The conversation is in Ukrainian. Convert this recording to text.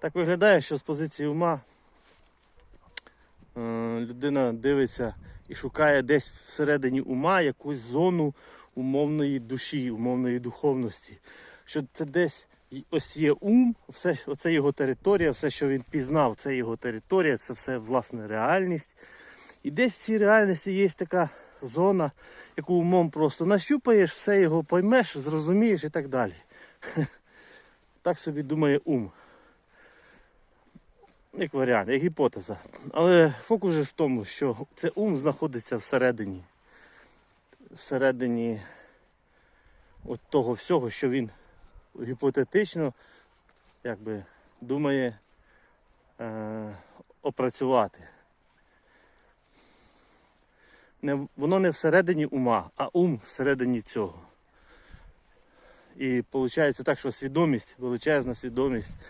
Так виглядає, що з позиції ума е, людина дивиться і шукає десь всередині ума якусь зону умовної душі, умовної духовності. Що це десь ось є ум, все, оце його територія, все, що він пізнав, це його територія, це все власне реальність. І десь в цій реальності є така зона, яку умом просто нащупаєш, все його поймеш, зрозумієш і так далі. Так собі думає ум. Як варіант, як гіпотеза. Але фокус же в тому, що це ум знаходиться всередині. Всередині от того всього, що він гіпотетично якби, думає е, опрацювати. Не, воно не всередині ума, а ум всередині цього. І виходить так, що свідомість, величезна свідомість